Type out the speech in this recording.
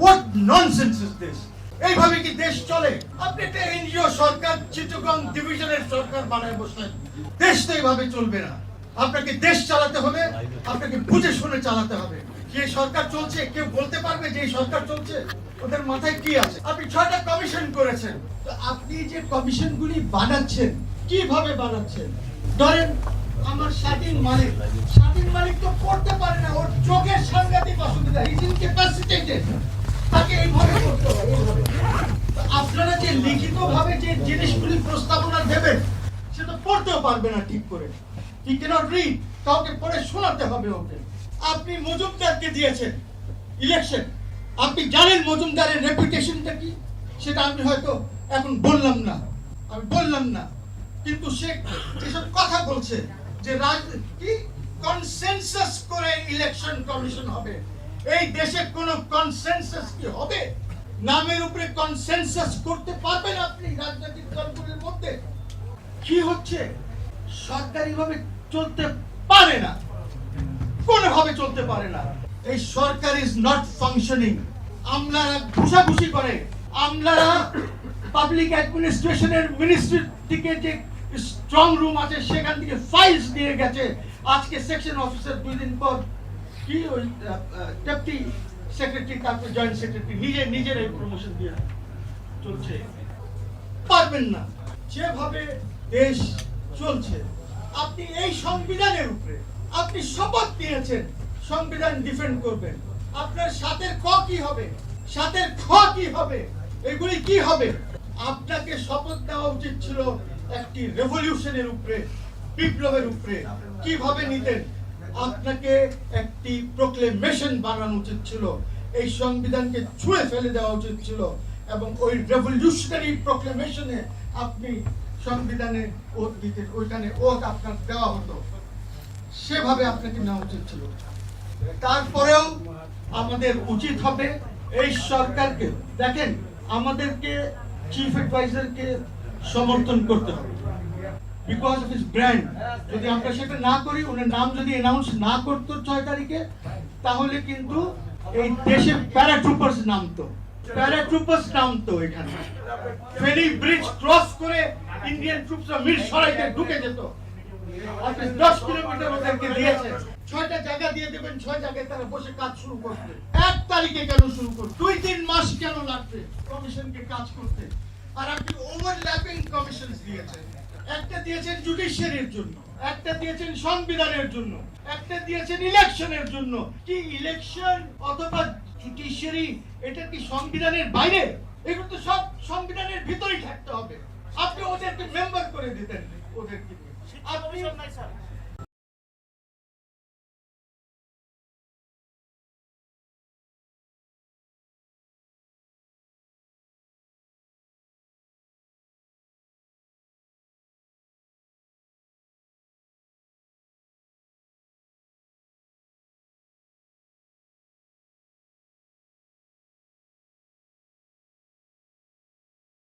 What nonsense is this এইভাবে কি দেশ চলে? আপনি একটা এনজিও সরকার, চিটগং ডিভিশনের সরকার বানায় বসলেন। দেশ তো এইভাবে চলবে না। আপনাকে দেশ চালাতে হলে আপনাকে বুঝে শুনে চালাতে হবে। যে সরকার চলছে? কেউ বলতে পারবে যে সরকার চলছে? ওদের মাথায় কি আছে? আপনি ছয়টা কমিশন করেছেন। তো আপনি যে কমিশনগুলি বানাচ্ছেন, কীভাবে বানাচ্ছেন? ধরেন, আমার স্বাধীন মালিক। স্বাধীন মালিক তো পড়তে পারে না ওর চোখের সাংঘাতিক অসুবিধা ইজ ইনক্যাপাসিটেটেড তাকে এইভাবে করতে হবে এইভাবে তো আপনারা যে লিখিত ভাবে যে জিনিসগুলি প্রস্তাবনা দেবেন সে তো পড়তেও পারবে না ঠিক করে। হি ক্যানট রিড কাউকে পড়ে শোনাতে হবে ওকে। আপনি মজুমদারকে দিয়েছেন ইলেকশন আপনি জানেন মজুমদারের রেপুটেশনটা কি? সেটা আমি হয়তো এখন বললাম না। আমি বললাম না। কিন্তু সে যেসব কথা বলছে যে রাজ- কি? কনসেনসাস করে ইলেকশন কমিশন হবে। এই দেশে কোনো কনসেনসাস কি হবে? নামের উপরে কনসেনসাস করতে পারবেন আপনি রাজনৈতিক দলগুলির মধ্যে। কি হচ্ছে? সরকারিভাবে চলতে পারে না। কোনোভাবে চলতে পারে না। এই সরকার ইজ নট ফাংশনিং আমলারা ঘুষাঘুষি করে। আমলারা পাবলিক অ্যাডমিনিস্ট্রেশনের মিনিস্ট্রি থেকে যে স্ট্রং রুম আছে, সেখান থেকে ফাইলস দিয়ে গেছে। আজকে সেকশন অফিসার দুই দিন পর কি ওই ডেপুটি সেক্রেটারি তারপর জয়েন্ট সেক্রেটারি নিজে নিজের এই প্রমোশন দিয়ে চলছে। পারবেন না। যেভাবে দেশ চলছে, আপনি এই সংবিধানের উপরে আপনি শপথ নিয়েছেন, সংবিধান ডিফেন্ড করবেন। আপনার সাথের ক কি হবে? সাথের খ কি হবে? এগুলি কি হবে? আপনাকে শপথ নেওয়া উচিত ছিল একটি রেভলিউশনের উপরে, বিপ্লবের উপরে। কীভাবে নিতেন? আপনাকে একটি প্রোক্লেমেশন বানানো উচিত ছিল। এই সংবিধানকে ছুঁড়ে ফেলে দেওয়া উচিত ছিল এবং ওই রেভলিউশনারি প্রোক্লেমেশনে আপনি সংবিধানে ওত দিতেন ওইখানে ওত আপনার দেওয়া হতো। সেভাবে আপনাকে নেওয়া উচিত ছিল। তারপরেও আমাদের উচিত হবে এই সরকারকে, দেখেন, আমাদেরকে চিফ অ্যাডভাইজারকে সমর্থন করতে হবে। বিকজ অফ হিস ব্র্যান্ড যদি আমরা সেটা না করি, ওনার নাম যদি অ্যানাউন্স না করতো ছয় তারিখে, তাহলে কিন্তু এই দেশে প্যারাট্রুপার্স নামতো। প্যারাট্রুপার্স নামতো এখানে। ফেরি ব্রিজ ক্রস করে ইন্ডিয়ান ট্রুপসরা মির সরাইতে ঢুকে যেত। দশ কিলোমিটার ওদেরকে দিয়েছেন ছয়টা জায়গা দিয়ে দেবেন, ছয় জায়গায় তারা বসে কাজ শুরু করবে এক তারিখে কেন শুরু করবে দুই তিন মাস কেন লাগবে? কমিশনকে কাজ করতে। আর আপনি ওভারল্যাপিং কমিশন দিয়েছেন। একটা দিয়েছেন জুডিশিয়ারির জন্য, একটা দিয়েছেন সংবিধানের জন্য, একটা দিয়েছেন ইলেকশনের জন্য। কি ইলেকশন অথবা জুডিশিয়ারি এটা কি সংবিধানের বাইরে? এগুলো তো সব সংবিধানের ভিতরেই থাকতে হবে। আপনি ওদেরকে মেম্বার করে দিতেন, ওদেরকে। আপনি